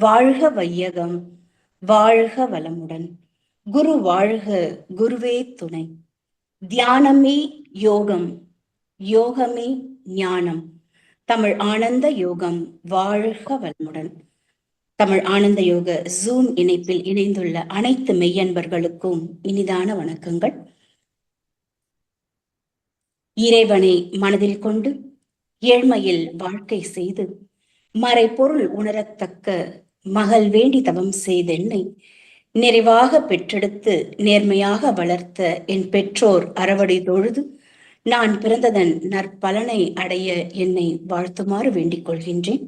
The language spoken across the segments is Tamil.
வாழ்க வையகம் வாழ்க வளமுடன். குரு வாழ்க குருவே துணை. தியானமே யோகம் யோகமே ஞானம். தமிழ் ஆனந்த யோகம் வாழ்க வளமுடன். தமிழ் ஆனந்த யோக ஜூம் இணைப்பில் இணைந்துள்ள அனைத்து மெய்யன்பர்களுக்கும் இனிதான வணக்கங்கள். இறைவனை மனதில் கொண்டு ஏழ்மையில் வாழ்க்கை செய்து மறைபொருள் உணரத்தக்க மகள் வேண்டி தவம் செய்தென்னை நிறைவாக பெற்றெடுத்து நேர்மையாக வளர்த்த என் பெற்றோர் அறவடை தொழுது நான் பிறந்ததன் நற்பலனை அடைய என்னை வாழ்த்துமாறு வேண்டிக் கொள்கின்றேன்.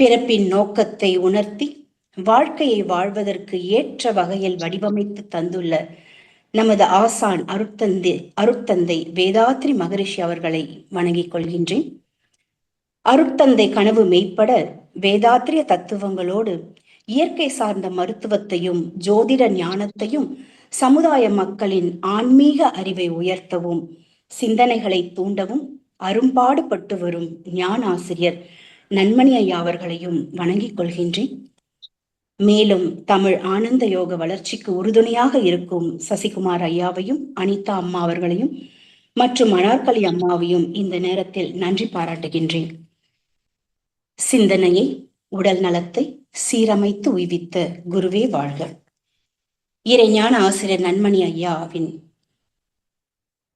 பிறப்பின் நோக்கத்தை உணர்த்தி வாழ்க்கையை வாழ்வதற்கு ஏற்ற வகையில் வடிவமைத்து தந்துள்ள நமது ஆசான் அருத்தந்தை அருத்தந்தை வேதாத்ரி மகரிஷி அவர்களை வணங்கிக் கொள்கின்றேன். அருட்தந்தை கனவு மெய்ப்பட வேதாத்திரிய தத்துவங்களோடு இயற்கை சார்ந்த மருத்துவத்தையும் ஜோதிட ஞானத்தையும் சமுதாய மக்களின் ஆன்மீக அறிவை உயர்த்தவும் சிந்தனைகளை தூண்டவும் அரும்பாடுபட்டு வரும் ஞான ஆசிரியர் நன்மணி ஐயா அவர்களையும் வணங்கிக் கொள்கின்றேன். மேலும் தமிழ் ஆனந்த யோக வளர்ச்சிக்கு உறுதுணையாக இருக்கும் சசிகுமார் ஐயாவையும் அனிதா அம்மா அவர்களையும் மற்றும் அனார்கலி அம்மாவையும் இந்த நேரத்தில் நன்றி பாராட்டுகின்றேன். சிந்தனையை உடல் நலத்தை சீரமைத்து உய்வித்த குருவே வாழ்க. இறைஞான ஆசிரியர் நன்மணி ஐயாவின்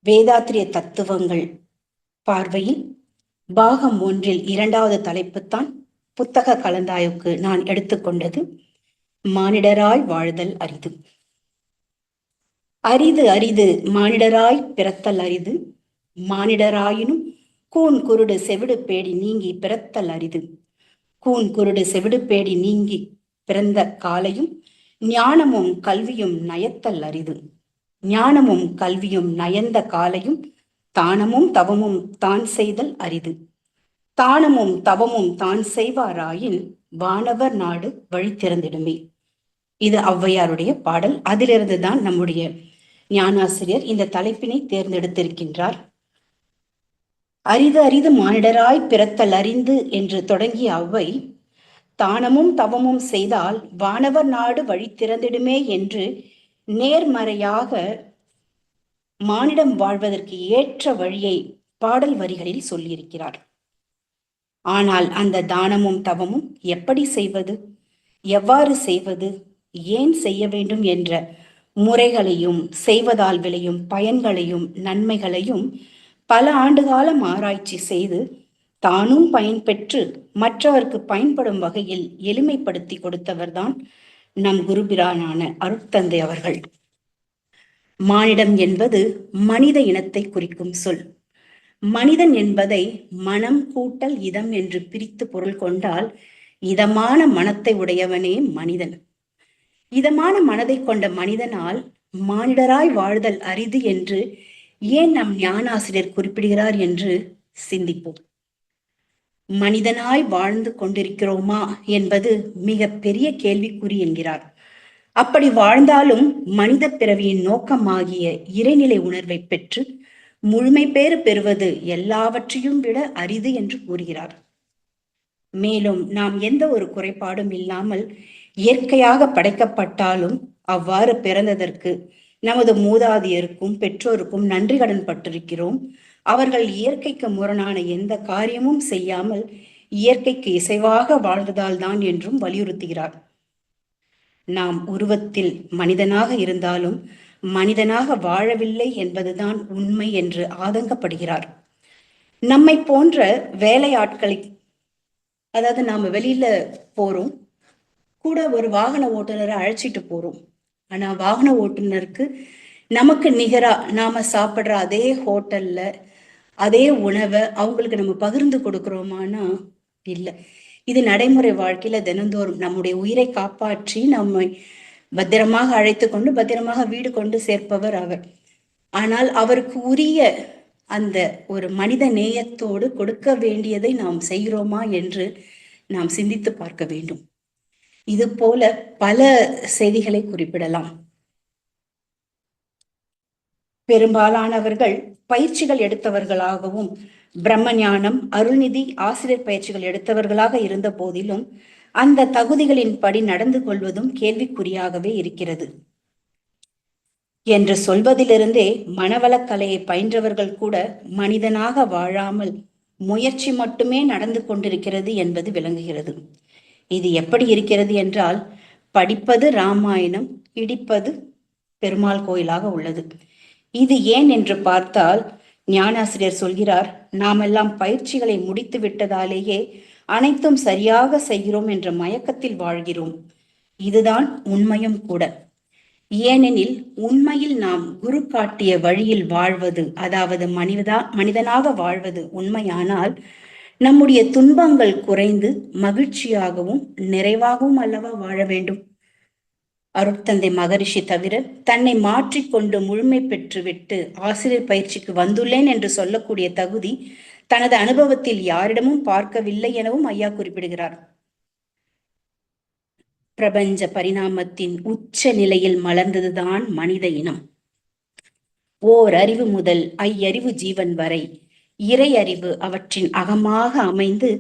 வேதாத்திரிய தத்துவங்கள் பார்வையில் பாகம் ஒன்றில் இரண்டாவது தலைப்புத்தான் புத்தக கலந்தாய்வுக்கு நான் எடுத்துக்கொண்டது மானிடராய் வாழ்தல் அரிது. அரிது அரிது மானிடராய் பிறத்தல் அரிது மானிடராயினும் கூன் குருடு செவிடு பேடி நீங்கி பிறத்தல் அரிது. கூன் குருடு செவிடு பேடி நீங்கி பிறந்த காலையும் ஞானமும் கல்வியும் நயத்தல் அரிது. ஞானமும் கல்வியும் நயந்த காலையும் தானமும் தவமும் தான் செய்தல் அரிது. தானமும் தவமும் தான் செய்வாராயின் வானவர் நாடு வழி திறந்திடுமே. இது ஔவையாருடைய பாடல். அதிலிருந்து தான் நம்முடைய ஞானாசிரியர் இந்த தலைப்பினை தேர்ந்தெடுத்திருக்கின்றார். அரிது அரிது மானிடராய் பிறத்தல் அறிந்து என்று தொடங்கிய அவ்வை தானமும் தவமும் செய்தால் வானவர் நாடு வழி திறந்திடுமே என்று நேர்மறையாக மானிடம் வாழ்வதற்கு ஏற்ற வழியை பாடல் வரிகளில் சொல்லியிருக்கிறார். ஆனால் அந்த தானமும் தவமும் எப்படி செய்வது? எவ்வாறு செய்வது? ஏன் செய்ய வேண்டும் என்ற முறைகளையும் செய்வதால் விளையும் பயன்களையும் நன்மைகளையும் பல ஆண்டுகாலம் ஆராய்ச்சி செய்து தானும் பயன்பெற்று மற்றவருக்கு பயன்படும் வகையில் எளிமைப்படுத்தி கொடுத்தவர்தான் நம் குருபிரானான அருட்தந்தை அவர்கள். மானிடம் என்பது மனித இனத்தை குறிக்கும் சொல். மனிதன் என்பதை மனம் கூட்டல் இதம் என்று பிரித்து பொருள் கொண்டால் இதமான மனத்தை உடையவனே மனிதன். இதமான மனதை கொண்ட மனிதனால் மானிடராய் வாழ்தல் அரிது என்று ஏன் நம் ஞானாசிரியர் குறிப்பிடுகிறார் என்று சிந்திப்போம். மனிதனாய் வாழ்ந்து கொண்டிருக்கிறோமா என்பது மிக பெரிய கேள்விக்குறி என்கிறார். அப்படி வாழ்ந்தாலும் மனித பிறவியின் நோக்கமாகிய இறைநிலை உணர்வை பெற்று முழுமை பேறு பெறுவது எல்லாவற்றையும் விட அரிது என்று கூறுகிறார். மேலும் நாம் எந்த ஒரு குறைபாடும் இல்லாமல் இயற்கையாக படைக்கப்பட்டாலும் அவ்வாறு பிறந்ததற்கு நமது மூதாதையருக்கும் பெற்றோருக்கும் நன்றி கடன் பட்டிருக்கிறோம். அவர்கள் இயற்கைக்கு முரணான எந்த காரியமும் செய்யாமல் இயற்கைக்கு இசைவாக வாழ்ந்ததால் தான் என்றும் வலியுறுத்துகிறார். நாம் உருவத்தில் மனிதனாக இருந்தாலும் மனிதனாக வாழவில்லை என்பதுதான் உண்மை என்று ஆதங்கப்படுகிறார். நம்மை போன்ற வேலையாட்களை அதாவது நாம வெளியில போறோம் கூட ஒரு வாகன ஓட்டுநரை அழைச்சிட்டு போறோம். ஆனா வாகன ஓட்டுநருக்கு நமக்கு நிகரா நாம சாப்பிடுற அதே ஹோட்டல்ல அதே உணவை அவங்களுக்கு நம்ம பகிர்ந்து கொடுக்கிறோமானா இல்லை. இது நடைமுறை வாழ்க்கையில தினந்தோறும் நம்முடைய உயிரை காப்பாற்றி நம்மை பத்திரமாக அழைத்து கொண்டு பத்திரமாக வீடு கொண்டு சேர்ப்பவர் அவர். ஆனால் அவருக்கு உரிய அந்த ஒரு மனித நேயத்தோடு கொடுக்க வேண்டியதை நாம் செய்கிறோமா என்று நாம் சிந்தித்து பார்க்க வேண்டும். இது போல பல செய்திகளை குறிப்பிடலாம். பெரும்பாலானவர்கள் பயிற்சிகள் எடுத்தவர்களாகவும் பிரம்ம ஞானம் அருள்நிதி ஆசிரியர் பயிற்சிகள் எடுத்தவர்களாக இருந்த போதிலும் அந்த தகுதிகளின்படி நடந்து கொள்வதும் கேள்விக்குறியாகவே இருக்கிறது. என்று சொல்வதிலிருந்தே மனவளக்கலையை பயின்றவர்கள் கூட மனிதனாக வாழாமல் முயற்சி மட்டுமே நடந்து கொண்டிருக்கிறது என்பது விளங்குகிறது. இது எப்படி இருக்கிறது என்றால் படிப்பது ராமாயணம் இடிப்பது பெருமாள் கோயிலாக உள்ளது. இது ஏன் என்று பார்த்தால் ஞானாசிரியர் சொல்கிறார் நாமெல்லாம் பயிற்சிகளை முடித்து விட்டதாலேயே அனைத்தும் சரியாக செய்கிறோம் என்ற மயக்கத்தில் வாழ்கிறோம். இதுதான் உண்மையும் கூட. ஏனெனில் உண்மையில் நாம் குரு காட்டிய வழியில் வாழ்வது அதாவது மனிதா மனிதனாக வாழ்வது உண்மையானால் நம்முடைய துன்பங்கள் குறைந்து மகிழ்ச்சியாகவும் நிறைவாகவும் அல்லவா வாழ வேண்டும். அருட்தந்தை மகரிஷி தவிர தன்னை மாற்றிக்கொண்டு முழுமை பெற்றுவிட்டு ஆசிரியர் பயிற்சிக்கு வந்துள்ளேன் என்று சொல்லக்கூடிய தகுதி தனது அனுபவத்தில் யாரிடமும் பார்க்கவில்லை எனவும் ஐயா குறிப்பிடுகிறார். பிரபஞ்ச பரிணாமத்தின் உச்ச நிலையில் மலர்ந்ததுதான் மனித இனம். ஓர் அறிவு முதல் ஐயறிவு ஜீவன் வரை இறையறிவு அவற்றின் அகமாக அமைந்து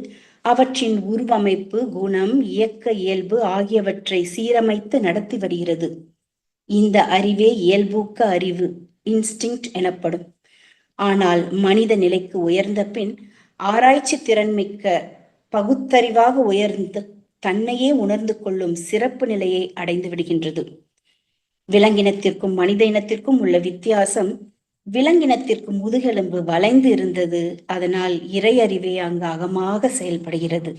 அவற்றின் உருவமைப்பு குணம் இயக்க இயல்பு ஆகியவற்றை சீரமைத்து நடத்தி வருகிறது. இந்த அறிவே இயல்பூக்க அறிவு இன்ஸ்டிங் எனப்படும். ஆனால் மனித நிலைக்கு உயர்ந்த பின் ஆராய்ச்சி திறன்மிக்க பகுத்தறிவாக உயர்ந்து தன்னையே உணர்ந்து கொள்ளும் சிறப்பு நிலையை அடைந்து விடுகின்றது. விலங்கினத்திற்கும் மனித இனத்திற்கும் உள்ள வித்தியாசம் விலங்கினத்திற்கு முதுகெலும்பு வளைந்து இருந்தது. அதனால் இறை அறிவே அங்கு அகமாக செயல்படுகிறது.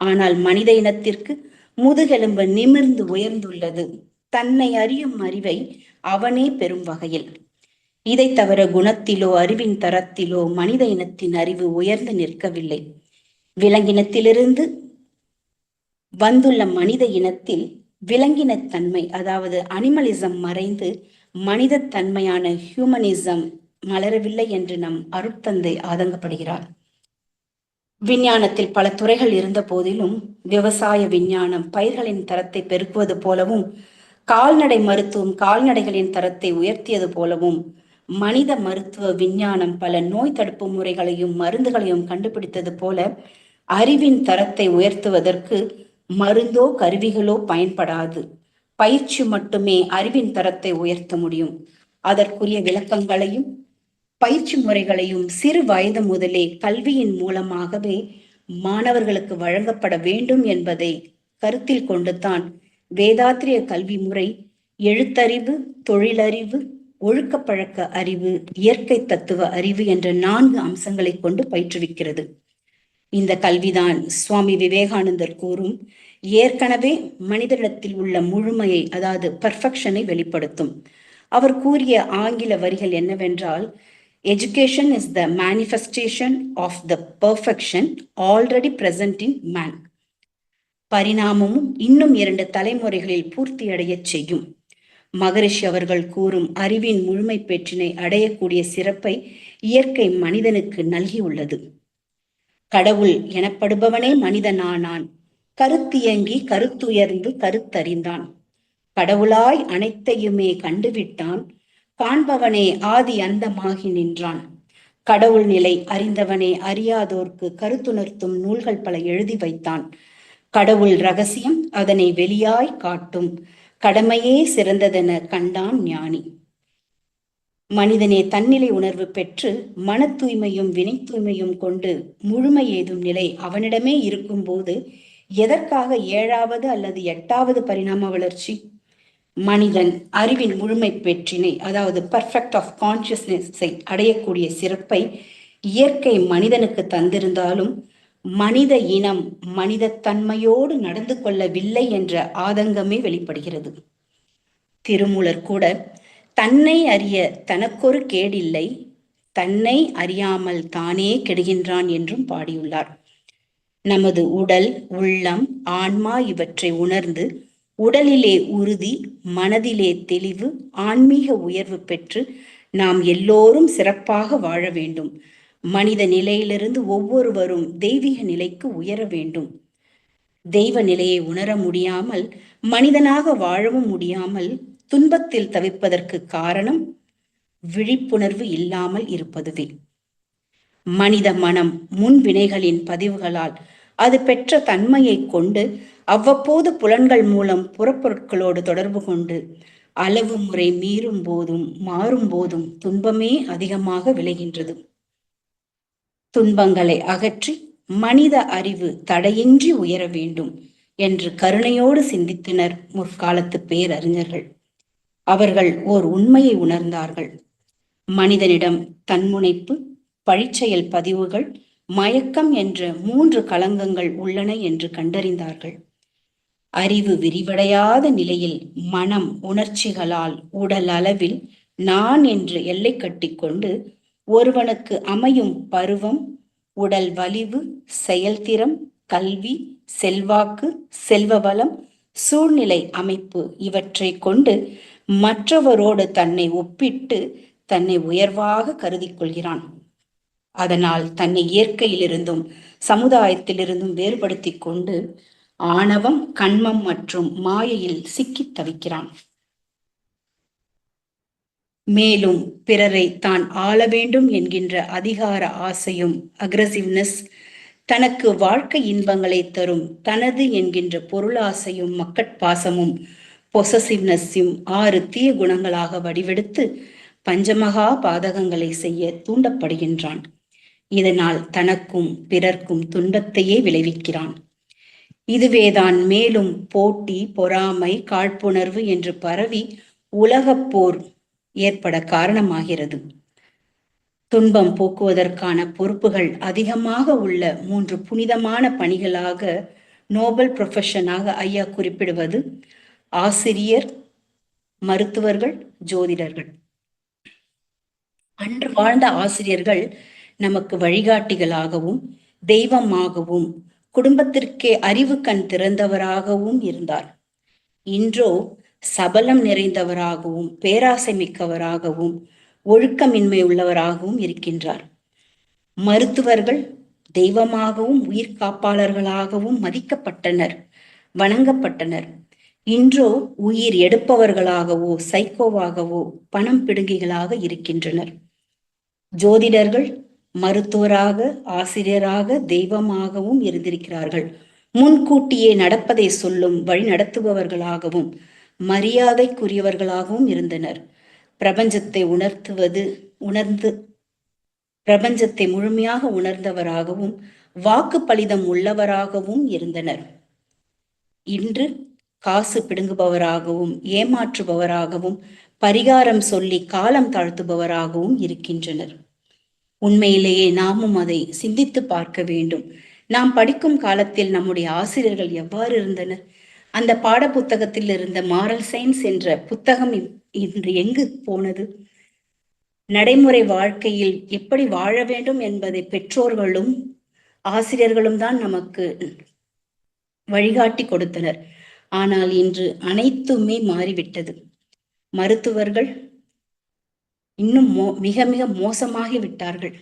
ஆனால் மனித இனத்திற்கு முதுகெலும்பு நிமிர்ந்து உயர்ந்துள்ளது. தன்னை அறியும் அறிவை அவனே பெறும் வகையில். இதை தவிர குணத்திலோ அறிவின் தரத்திலோ மனித இனத்தின் அறிவு உயர்ந்து நிற்கவில்லை. விலங்கினத்திலிருந்து வந்துள்ள மனித இனத்தில் விலங்கினத்தன்மை அதாவது அனிமலிசம் மறைந்து மனித தன்மையான ஹியூமனிசம் மலரவில்லை என்று நம் அருட்தந்தை ஆதங்கப்படுகிறார். விஞ்ஞானத்தில் பல துறைகள் இருந்த போதிலும் விவசாய விஞ்ஞானம் பயிர்களின் தரத்தை பெருக்குவது போலவும் கால்நடை மருத்துவம் கால்நடைகளின் தரத்தை உயர்த்தியது போலவும் மனித மருத்துவ விஞ்ஞானம் பல நோய் தடுப்பு முறைகளையும் மருந்துகளையும் கண்டுபிடித்தது போல அறிவின் தரத்தை உயர்த்துவதற்கு மருந்தோ கருவிகளோ பயன்படாது. பயிற்சி மட்டுமே அறிவின் தரத்தை உயர்த்த முடியும். அதற்குரிய விளக்கங்களையும் பயிற்சி முறைகளையும் சிறு வயது முதலே கல்வியின் மூலமாகவே மாணவர்களுக்கு வழங்கப்பட வேண்டும் என்பதை கருத்தில் கொண்டுதான் வேதாத்திரிய கல்வி முறை எழுத்தறிவு தொழிலறிவு ஒழுக்கப்பழக்க அறிவு இயற்கை தத்துவ அறிவு என்ற நான்கு அம்சங்களை கொண்டு பயிற்றுவிக்கிறது. இந்த கல்விதான் சுவாமி விவேகானந்தர் கூறும் ஏற்கனவே மனிதனிடத்தில் உள்ள முழுமையை அதாவது பர்ஃபெக்ஷனை வெளிப்படுத்தும். அவர் கூறிய ஆங்கில வரிகள் என்னவென்றால் education is the manifestation of the perfection already present in man பரிணாமமும் இன்னும் இரண்டு தலைமுறைகளில் பூர்த்தியடைய செய்யும். மகரிஷி அவர்கள் கூறும் அறிவின் முழுமை பெற்றினை அடையக்கூடிய சிறப்பை இயற்கை மனிதனுக்கு நல்கியுள்ளது. கடவுள் எனப்படுபவனே மனிதனானான் கருத்தியங்கி கருத்துயர்ந்து கருத்தறிந்தான். கடவுளாய் அனைத்தையுமே கண்டுவிட்டான். காண்பவனே ஆதி அந்தமாகி நின்றான். கடவுள் நிலை அறிந்தவனே அறியாதோர்க்கு கருத்துணர்த்தும் நூல்கள் பல எழுதி வைத்தான். கடவுள் ரகசியம் அதனை வெளியாய் காட்டும். கடமையே சிறந்ததென கண்டான் ஞானி. மனிதனே தன்னிலை உணர்வு பெற்று மன தூய்மையும் வினை தூய்மையும் கொண்டு முழுமை ஏதும் நிலை அவனிடமே இருக்கும்போது எதற்காக ஏழாவது அல்லது எட்டாவது பரிணாம வளர்ச்சி? மனிதன் அறிவின் முழுமை பெற்றினை அதாவது பர்ஃபெக்ட் ஆஃப் கான்சியஸ்னஸை அடையக்கூடிய சிறப்பை இயற்கை மனிதனுக்கு தந்திருந்தாலும் மனித இனம் மனித தன்மையோடு நடந்து கொள்ளவில்லை என்ற ஆதங்கமே வெளிப்படுகிறது. திருமூலர் கூட தன்னை அறிய தனக்கொரு கேடில்லை தன்னை அறியாமல் தானே கெடுகின்றான் என்றும் பாடியுள்ளார். நமது உடல் உள்ளம் ஆன்மா இவற்றை உணர்ந்து உடலிலே உறுதி மனதிலே தெளிவு ஆன்மீக உயர்வு பெற்று நாம் எல்லோரும் சிறப்பாக வாழ வேண்டும். மனித நிலையிலிருந்து ஒவ்வொருவரும் தெய்வீக நிலைக்கு உயர வேண்டும். தெய்வ நிலையை உணர முடியாமல் மனிதனாக வாழவும் முடியாமல் துன்பத்தில் தவிப்பதற்கு காரணம் விழிப்புணர்வு இல்லாமல் இருப்பதுவே. மனித மனம் முன் வினைகளின் பதிவுகளால் அது பெற்ற தன்மையை கொண்டு அவ்வப்போது புலன்கள் மூலம் புறப்பொருட்களோடு தொடர்பு கொண்டு அளவு முறை மீறும் போதும் மாறும் போதும் துன்பமே அதிகமாக விளைகின்றது. துன்பங்களை அகற்றி மனித அறிவு தடையின்றி உயர வேண்டும் என்று கருணையோடு சிந்தித்தனர் முற்காலத்து பேரறிஞர்கள். அவர்கள் ஓர் உண்மையை உணர்ந்தார்கள். மனிதனிடம் தன்முனைப்பு பழிச்செயல் பதிவுகள் மயக்கம் என்ற மூன்று களங்கங்கள் உள்ளன என்று கண்டறிந்தார்கள். அறிவு விரிவடையாத நிலையில் மனம் உணர்ச்சிகளால் உடல் அளவில் நான் என்று எல்லை கட்டிக்கொண்டு ஒருவனுக்கு அமையும் பருவம் உடல் வலிவு செயல்திறம் கல்வி செல்வாக்கு செல்வ வளம் சூழ்நிலை அமைப்பு இவற்றை கொண்டு மற்றவரோடு தன்னை ஒப்பிட்டு தன்னை உயர்வாக கருதி கொள்கிறான். அதனால் தன்னை இயற்கையிலிருந்தும் சமுதாயத்திலிருந்தும் வேறுபடுத்தி கொண்டு ஆணவம் கண்மம் மற்றும் மாயையில் சிக்கித் தவிக்கிறான். மேலும் பிறரை தான் ஆள வேண்டும் என்கின்ற அதிகார ஆசையும் அக்ரசிவ்னஸ் தனக்கு வாழ்க்கை இன்பங்களை தரும் தனது என்கின்ற பொருளாசையும் மக்கட்பாசமும் பொசசிவ்னஸும் ஆறு தீய குணங்களாக வடிவெடுத்து பஞ்சமகா பாதகங்களை செய்ய தூண்டப்படுகின்றான். இதனால் தனக்கும் பிறர்க்கும் துன்பத்தையே விளைவிக்கிறான். இதுவேதான் மேலும் போட்டி பொறாமை காழ்ப்புணர்வு என்று பரவி உலகப் போர் ஏற்பட காரணமாகிறது. துன்பம் போக்குவதற்கான பொறுப்புகள் அதிகமாக உள்ள மூன்று புனிதமான பணிகளாக நோபல் ப்ரொஃபஷனாக ஐயா குறிப்பிடுவது ஆசிரியர் மருத்துவர்கள் ஜோதிடர்கள். அன்று வாழ்ந்த ஆசிரியர்கள் நமக்கு வழிகாட்டிகளாகவும் தெய்வமாகவும் குடும்பத்திற்கே அறிவு கண் திறந்தவராகவும் இருந்தார். இன்றோ சபலம் நிறைந்தவராகவும் பேராசை மிக்கவராகவும் ஒழுக்கமின்மை உள்ளவராகவும் இருக்கின்றார். மருத்துவர்கள் தெய்வமாகவும் உயிர் காப்பாளர்களாகவும் மதிக்கப்பட்டனர் வணங்கப்பட்டனர். இன்றோ உயிர் எடுப்பவர்களாகவோ சைக்கோவாகவோ பணம் பிடுங்கிகளாக இருக்கின்றனர். ஜோதிடர்கள் மருத்துவராக ஆசிரியராக தெய்வமாகவும் இருந்திருக்கிறார்கள். முன்கூட்டியே நடப்பதை சொல்லும் வழி நடத்துபவர்களாகவும் மரியாதைக்குரியவர்களாகவும் இருந்தனர். பிரபஞ்சத்தை உணர்த்துவது உணர்ந்து பிரபஞ்சத்தை முழுமையாக உணர்ந்தவராகவும் வாக்கு பலிதம் உள்ளவராகவும் இருந்தனர். இன்று காசு பிடுங்குபவராகவும் ஏமாற்றுபவராகவும் பரிகாரம் சொல்லி காலம் தாழ்த்துபவராகவும் இருக்கின்றனர். உண்மையிலேயே நாமும் அதை சிந்தித்து பார்க்க வேண்டும். நாம் படிக்கும் காலத்தில் நம்முடைய ஆசிரியர்கள் எவ்வாறு இருந்தனர்? அந்த பாட புத்தகத்தில் இருந்த மாரல் சயின்ஸ் என்ற புத்தகம் இன்று எங்கு போனது? நடைமுறை வாழ்க்கையில் எப்படி வாழ வேண்டும் என்பதை பெற்றோர்களும் ஆசிரியர்களும் தான் நமக்கு வழிகாட்டி கொடுத்தனர். ஆனால் இன்று அனைத்துமே மாறிவிட்டது. மருத்துவர்கள் இன்னும் மோ மிக மிக மோசமாகி விட்டார்கள்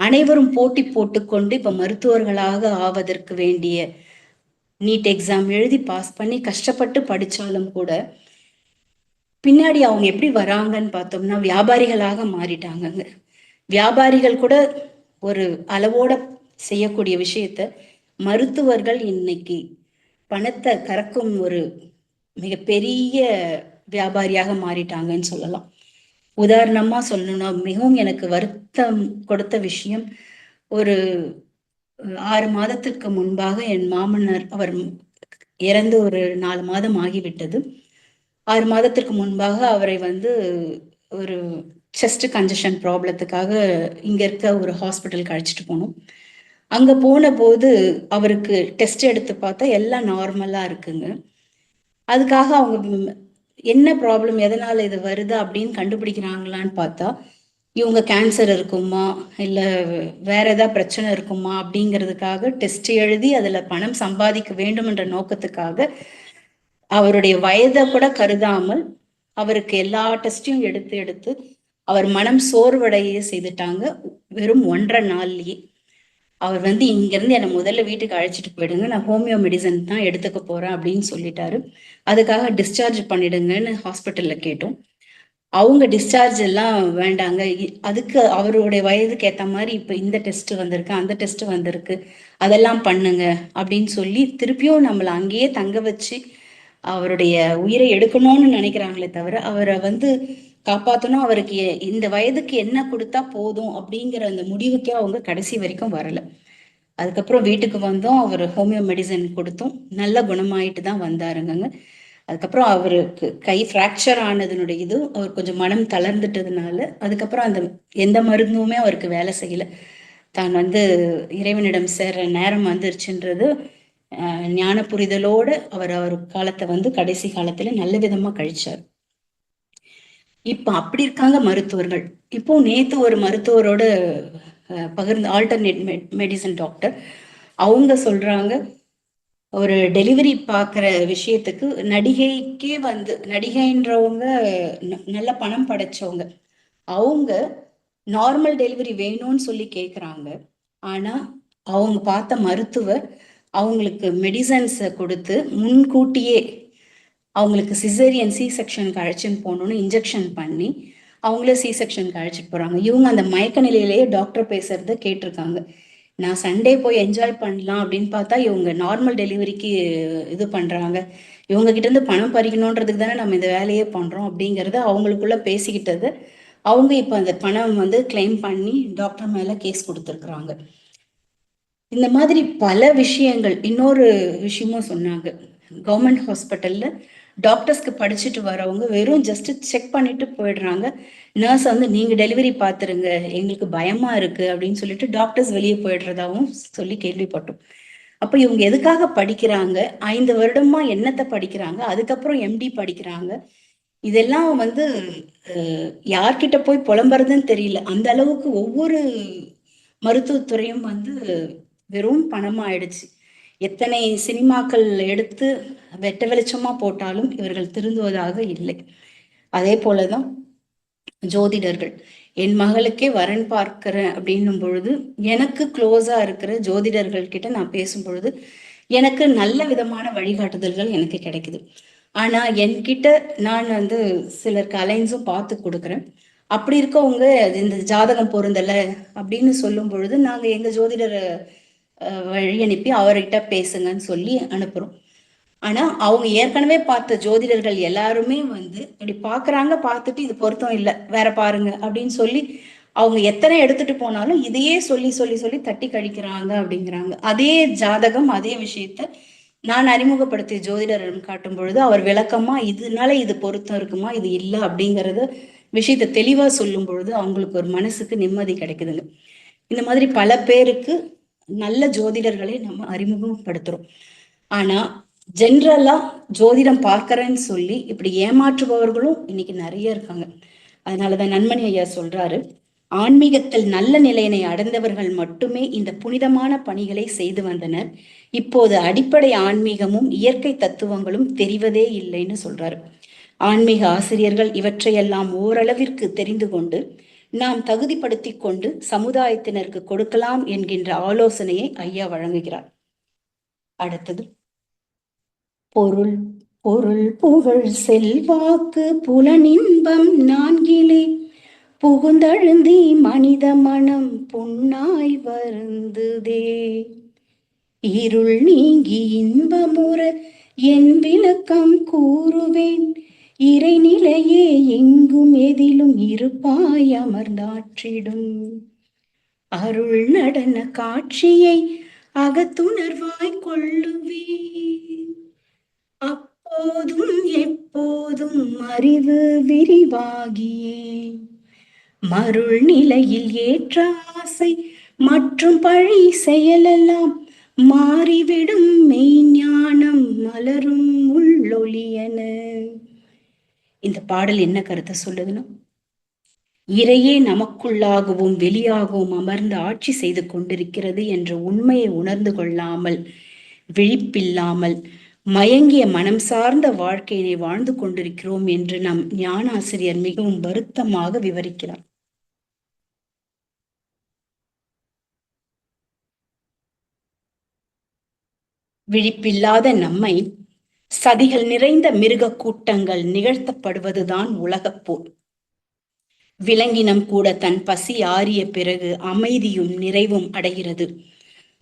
அனைவரும் போட்டி போட்டுக்கொண்டு இப்ப மருத்துவர்களாக ஆவதற்கு வேண்டிய நீட் எக்ஸாம் எழுதி பாஸ் பண்ணி கஷ்டப்பட்டு படிச்சாலும் கூட பின்னாடி அவங்க எப்படி வராங்கன்னு பார்த்தோம்னா வியாபாரிகளாக மாறிட்டாங்கங்க. வியாபாரிகள் கூட ஒரு அளவோட செய்யக்கூடிய விஷயத்த மருத்துவர்கள் இன்னைக்கு பணத்தை கறக்கும் ஒரு மிகப்பெரிய வியாபாரியாக மாறிட்டாங்கன்னு சொல்லலாம். உதாரணமா சொல்லணும்னா மிகவும் எனக்கு வருத்தம் கொடுத்த விஷயம் ஒரு ஆறு மாதத்திற்கு முன்பாக என் மாமனார் அவர் இறந்து ஒரு நாலு மாதம் ஆகிவிட்டது. ஆறு மாதத்திற்கு முன்பாக அவரை வந்து ஒரு செஸ்ட் கன்ஜஷன் ப்ராப்ளத்துக்காக இங்க இருக்க ஒரு ஹாஸ்பிட்டலுக்கு அழைச்சிட்டு போனோம். அங்க போன போது அவருக்கு டெஸ்ட் எடுத்து பார்த்தா எல்லாம் நார்மலா இருக்குங்க. அதுக்காக அவங்க என்ன ப்ராப்ளம் எதனால இது வருது அப்படின்னு கண்டுபிடிக்கிறாங்களான்னு பார்த்தா இவங்க கேன்சர் இருக்குமா இல்லை வேற ஏதாவது பிரச்சனை இருக்குமா அப்படிங்கிறதுக்காக டெஸ்ட் எழுதி அதில் பணம் சம்பாதிக்க வேண்டும் என்ற நோக்கத்துக்காக அவருடைய வயதை கூட கருதாமல் அவருக்கு எல்லா டெஸ்டையும் எடுத்து எடுத்து அவர் மனம் சோர்வடைய செய்துட்டாங்க. வெறும் ஒன்றரை நாள்லயே. அவர் வந்து இங்கிருந்து என்னை முதல்ல வீட்டுக்கு அழைச்சிட்டு போயிடுங்க. நான் ஹோமியோ மெடிசன் தான் எடுத்துக்க போறேன் அப்படின்னு சொல்லிட்டாரு. அதுக்காக டிஸ்சார்ஜ் பண்ணிடுங்கன்னு ஹாஸ்பிட்டல்ல கேட்டோம். அவங்க டிஸ்சார்ஜ் எல்லாம் வேண்டாங்க. அதுக்கு அவருடைய வயதுக்கு ஏற்ற மாதிரி இப்போ இந்த டெஸ்ட் வந்திருக்கு அந்த டெஸ்ட் வந்திருக்கு. அதெல்லாம் பண்ணுங்க அப்படின்னு சொல்லி திருப்பியும் நம்மளை அங்கேயே தங்க வச்சு அவருடைய உயிரை எடுக்கணும்னு நினைக்கிறாங்களே தவிர அவரை வந்து காப்பாற்றணும் அவருக்கு இந்த வயதுக்கு என்ன கொடுத்தா போதும் அப்படிங்கிற அந்த முடிவுக்கே அவங்க கடைசி வரைக்கும் வரல. அதுக்கப்புறம் வீட்டுக்கு வந்தோம். அவர் ஹோமியோ மெடிசன் கொடுத்தும். நல்ல குணமாயிட்டு தான் வந்தாருங்க அதுக்கப்புறம் அவருக்கு கை ஃப்ராக்சர் ஆனதுனுடைய இது அவர் கொஞ்சம் மனம் தளர்ந்துட்டதுனால அதுக்கப்புறம் அந்த எந்த மருந்துமே அவருக்கு வேலை செய்யல. தான் வந்து இறைவனிடம் சேர நேரம் வந்துருச்சுன்றது ஞான புரிதலோடு அவர் அவர் காலத்தை வந்து கடைசி காலத்துல நல்ல விதமா கழிச்சார். இப்ப அப்படி இருக்காங்க மருத்துவர்கள். இப்போ நேத்து ஒரு மருத்துவரோட பகிர்ந்து ஆல்டர்னேட் மெடிசன் டாக்டர் அவங்க சொல்றாங்க ஒரு டெலிவரி பார்க்குற விஷயத்துக்கு நடிகைக்கே வந்து நடிகைன்றவங்க நல்ல பணம் படைச்சவங்க. அவங்க நார்மல் டெலிவரி வேணும்னு சொல்லி கேட்குறாங்க ஆனால் அவங்க பார்த்த மருத்துவர் அவங்களுக்கு மெடிசன்ஸை கொடுத்து முன்கூட்டியே அவங்களுக்கு சிசேரியன் சி செக்ஷனுக்கு அழைச்சின்னு போகணுன்னு இன்ஜெக்ஷன் பண்ணி அவங்களே சி செக்ஷனுக்கு அழைச்சிட்டு போகிறாங்க இவங்க அந்த மயக்க நிலையிலேயே டாக்டர் பேசுறத கேட்டிருக்காங்க. நான் சண்டே போய் என்ஜாய் பண்ணலாம் அப்படின்னு பார்த்தா இவங்க நார்மல் டெலிவரிக்கு இது பண்ணுறாங்க இவங்க கிட்டேருந்து பணம் பறிக்கணுன்றதுக்கு தானே நம்ம இந்த வேலையே பண்ணுறோம் அப்படிங்கிறத அவங்களுக்குள்ள பேசிக்கிட்டது. அவங்க இப்போ அந்த பணம் வந்து கிளைம் பண்ணி டாக்டர் மேலே கேஸ் கொடுத்துருக்குறாங்க. இந்த மாதிரி பல விஷயங்கள் இன்னொரு விஷயமும் சொன்னாங்க. கவர்மெண்ட் ஹாஸ்பிட்டலில் டாக்டர்ஸ்க்கு படிச்சுட்டு வரவங்க வெறும் ஜஸ்ட் செக் பண்ணிட்டு போயிடுறாங்க. நர்ஸ் வந்து நீங்க டெலிவரி பார்த்துருங்க எங்களுக்கு பயமா இருக்கு. அப்படின்னு சொல்லிட்டு டாக்டர்ஸ் வெளியே போயிடுறதாவும் சொல்லி கேள்விப்பட்டோம். அப்ப இவங்க எதுக்காக படிக்கிறாங்க? ஐந்து வருடமா என்னத்தை படிக்கிறாங்க? அதுக்கப்புறம் எம்டி படிக்கிறாங்க. இதெல்லாம் வந்து யார்கிட்ட போய் புலம்புறதுன்னு தெரியல. அந்த அளவுக்கு ஒவ்வொரு மருத்துவத்துறையும் வந்து வெறும் பணமாயிடுச்சு. எத்தனை சினிமாக்கள் எடுத்து வெட்ட வெளிச்சமா போட்டாலும் இவர்கள் திருந்துவதாக இல்லை. அதே போலதான் ஜோதிடர்கள். என் மகளுக்கே வரன் பார்க்கிறேன் அப்படின்னும் பொழுது எனக்கு க்ளோஸா இருக்கிற ஜோதிடர்கள் கிட்ட நான் பேசும் பொழுது எனக்கு நல்ல விதமான வழிகாட்டுதல்கள் எனக்கு கிடைக்குது. ஆனா என்கிட்ட நான் வந்து சிலருக்கு அலைன்ஸும் பார்த்து கொடுக்குறேன். அப்படி இருக்கவங்க இந்த ஜாதகம் பொருந்தல அப்படின்னு சொல்லும் பொழுது நாங்க எங்க ஜோதிடரை வழி அனுப்பி அவர்கிட்ட பேசுங்கன்னு சொல்லி அனுப்புறோம். ஆனா அவங்க ஏற்கனவே பார்த்த ஜோதிடர்கள் எல்லாருமே வந்து இப்படி பாக்குறாங்க பார்த்துட்டு இது பொருத்தம் இல்லை வேற பாருங்க அப்படின்னு சொல்லி அவங்க எத்தனை எடுத்துட்டு போனாலும் இதையே சொல்லி சொல்லி சொல்லி தட்டி கழிக்கிறாங்க அப்படிங்கிறாங்க. அதே ஜாதகம் அதே விஷயத்த நான் அறிமுகப்படுத்திய ஜோதிடரிடம் காட்டும் பொழுது அவர் விளக்கமா இதனால இது பொருத்தம் இருக்குமா இது இல்லை? அப்படிங்கறத விஷயத்த தெளிவா சொல்லும் பொழுது அவங்களுக்கு ஒரு மனசுக்கு நிம்மதி கிடைக்குதுங்க. இந்த மாதிரி பல பேருக்கு நல்ல ஜோதிடர்களை நம்ம அறிமுகப்படுத்துறோம். ஆனா ஜென்ரலா ஜோதிடம் பார்க்கறேன்னு சொல்லி இப்படி ஏமாற்றுபவர்களும் இன்னைக்கு நிறைய இருக்காங்க. அதனாலதான் நன்மணி ஐயா சொல்றாரு ஆன்மீகத்தில் நல்ல நிலையினை அடைந்தவர்கள் மட்டுமே இந்த புனிதமான பணிகளை செய்து வந்தனர். இப்போது அடிப்படை ஆன்மீகமும் இயற்கை தத்துவங்களும் தெரிவதே இல்லைன்னு சொல்றாரு. ஆன்மீக ஆசிரியர்கள் இவற்றையெல்லாம் ஓரளவிற்கு தெரிந்து கொண்டு நாம் தகுதிப்படுத்தி கொண்டு சமுதாயத்தினருக்கு கொடுக்கலாம் என்கின்ற ஆலோசனையை ஐயா வழங்குகிறார். அடுத்தது பொருள் பொருள் புகழ் செல்வாக்கு புலனின்பம் நான்கிலே. புகுந்தழுந்தி மனித மனம் புண்ணாய் வருந்துதே. இருள் நீங்கி இன்பமுற என் விளக்கம் கூறுவேன். இறைநிலையே எங்கும் எதிலும் இருப்பாய் அமர்ந்தாற்றிடும். அருள் நடன காட்சியை அகத்துணர்வாய் கொள்ளுவேன். அப்போதும் எப்போதும் அறிவு விரிவாகியே. மருள் நிலையில் ஏற்ற ஆசை மற்றும் பழி செயலெல்லாம் மாறிவிடும் மெய்ஞானம் மலரும் உள்ளொளியன. இந்த பாடல் என்ன கருத்தை சொல்லுதுன்னா? இறையே நமக்குள்ளாகவும் வெளியாகவும் அமர்ந்து ஆட்சி செய்து கொண்டிருக்கிறது என்ற உண்மையை உணர்ந்து கொள்ளாமல் விழிப்பில்லாமல் மயங்கிய மனம் சார்ந்த வாழ்க்கையினை வாழ்ந்து கொண்டிருக்கிறோம் என்று நம் ஞானாசிரியர் மிகவும் வருத்தமாக விவரிக்கிறார். விழிப்பில்லாத நம்மை சதிகள் நிறைந்த மிருக கூட்டங்கள் நிகழ்த்தப்படுவதுதான் உலகப்போர் விலங்கினம் கூட தன் பசி ஆறிய பிறகு அமைதியும் நிறைவும் அடைகிறது.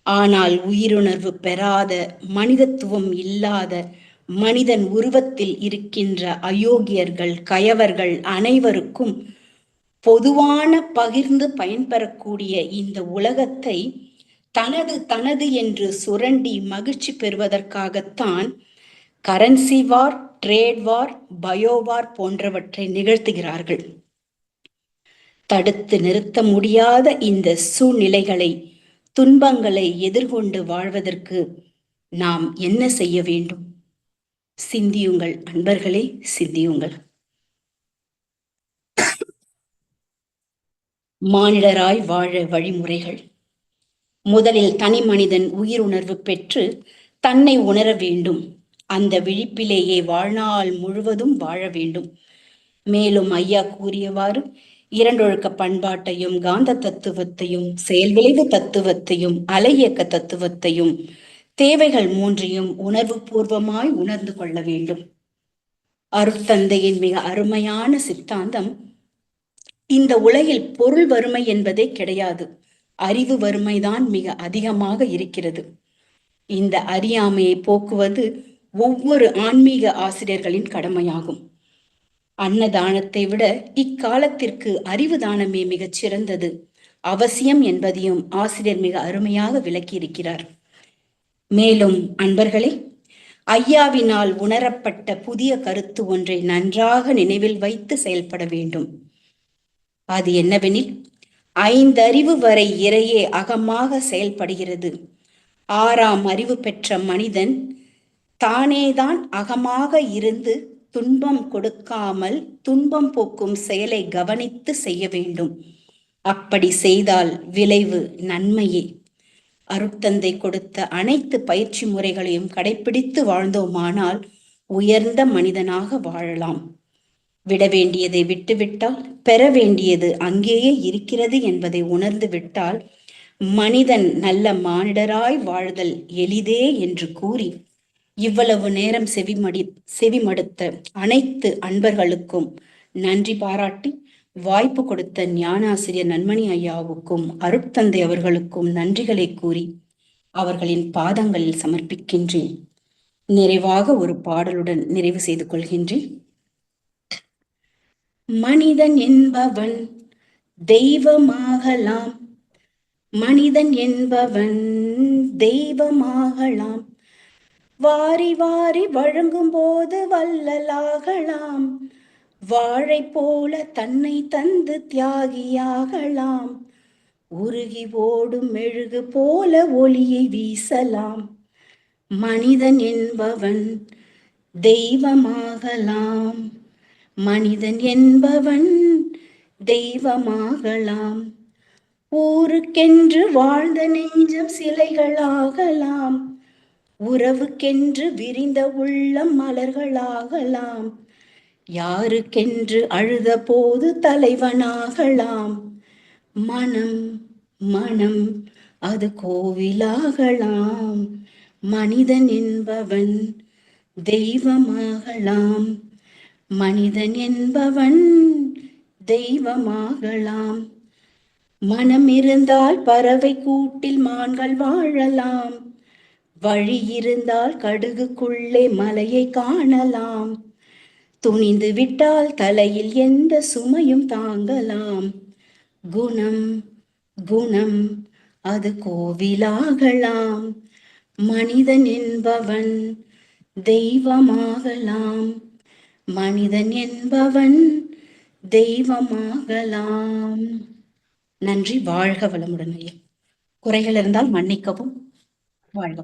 ஆனால் உயிருணர்வு பெறாத மனிதத்துவம் இல்லாத மனிதன் உருவத்தில் இருக்கின்ற அயோக்கியர்கள் கயவர்கள் அனைவருக்கும் பொதுவான பகிர்ந்து பயன்பெறக்கூடிய இந்த உலகத்தை தனது தனது என்று சுரண்டி மகிழ்ச்சி பெறுவதற்காகத்தான் கரன்சி வார் ட்ரேட் வார் பயோவார் போன்றவற்றை நிகழ்த்துகிறார்கள். தடுத்து நிறுத்த முடியாத இந்த சூழ்நிலைகளை துன்பங்களை எதிர்கொண்டு வாழ்வதற்கு நாம் என்ன செய்ய வேண்டும்? சிந்தியுங்கள் அன்பர்களே சிந்தியுங்கள். மானிடராய் வாழ வழிமுறைகள். முதலில் தனி மனிதன் உயிருணர்வு பெற்று தன்னை உணர வேண்டும். அந்த விழிப்பிலேயே வாழ்நாள் முழுவதும் வாழ வேண்டும். மேலும் ஐயா கூறியவாறு இரண்டொழுக்க பண்பாட்டையும் காந்த தத்துவத்தையும் செயல்விளைவு தத்துவத்தையும் அலையியக்க தத்துவத்தையும் தேவைகள் மூன்றையும் உணர்வு பூர்வமாய் உணர்ந்து கொள்ள வேண்டும். அருட்தந்தையின் மிக அருமையான சித்தாந்தம் இந்த உலகில் பொருள் வறுமை என்பதே கிடையாது அறிவு வறுமைதான் மிக அதிகமாக இருக்கிறது. இந்த அறியாமையை போக்குவது ஒவ்வொரு ஆன்மீக ஆசிரியர்களின் கடமையாகும். அன்னதானத்தை விட இக்காலத்திற்கு அறிவு தானமே மிகச் சிறந்தது. அவசியம் என்பதையும் ஆசிரியர் மிக அருமையாக விளக்கியிருக்கிறார். மேலும் அன்பர்களே ஐயாவினால் உணரப்பட்ட புதிய கருத்து ஒன்றை நன்றாக நினைவில் வைத்து செயல்பட வேண்டும். அது என்னவெனில் ஐந்தறிவு வரை இறையே அகமாக செயல்படுகிறது. ஆறாம் அறிவு பெற்ற மனிதன் தானேதான் அகமாக இருந்து துன்பம் கொடுக்காமல் துன்பம் போக்கும் செயலை கவனித்து செய்ய வேண்டும். அப்படி செய்தால் விளைவு நன்மையே. அருட்தந்தை கொடுத்த அனைத்து பயிற்சி முறைகளையும் கடைபிடித்து வாழ்ந்தோமானால் உயர்ந்த மனிதனாக வாழலாம். விட வேண்டியதை விட்டுவிட்டால் பெற வேண்டியது அங்கேயே இருக்கிறது என்பதை உணர்ந்து விட்டால் மனிதன் நல்ல மானிடராய் வாழ்தல் எளிதே என்று கூறி இவ்வளவு நேரம் செவிமடி செவிமடுத்த அனைத்து அன்பர்களுக்கும் நன்றி பாராட்டி வாய்ப்பு கொடுத்த ஞானாசிரியர் நன்மணி ஐயாவுக்கும் அருட்தந்தை அவர்களுக்கும் நன்றிகளை கூறி அவர்களின் பாதங்களில் சமர்ப்பிக்கின்றேன். நிறைவாக ஒரு பாடலுடன் நிறைவு செய்து கொள்கின்றேன். மனிதன் என்பவன் தெய்வமாகலாம். மனிதன் என்பவன் தெய்வமாகலாம். வாரி வாரி வழங்கும் போது வல்லலாகலாம் வாழை போல தன்னை தந்து தியாகியாகலாம். உருகி ஓடும் மெழுகு போல ஒளியை வீசலாம். மனிதன் என்பவன் தெய்வமாகலாம். மனிதன் என்பவன் தெய்வமாகலாம். ஊருக்கென்று வாழ்ந்த நெஞ்சம் சிலைகளாகலாம். உறவுக்கென்று விரிந்த உள்ளம் மலர்களாகலாம். யாருக்கென்று அழுத போது தலைவனாகலாம். மனம் மனம் அது கோவிலாகலாம். மனிதன் என்பவன் தெய்வமாகலாம். மனிதன் என்பவன் தெய்வமாகலாம். மனம் இருந்தால் பறவை கூட்டில் மான்கள் வாழலாம். வழி இருந்தால் கடுகுக்குள்ளே மலையை காணலாம். துணிந்து விட்டால் தலையில் எந்த சுமையும் தாங்கலாம். குணம் குணம் அது கோவிலாகலாம். மனிதன் என்பவன் தெய்வமாகலாம். மனிதன் என்பவன் தெய்வமாகலாம். நன்றி வாழ்க வளமுடன் ஐயா. குறைகள் இருந்தால் மன்னிக்கவும் வாழ்க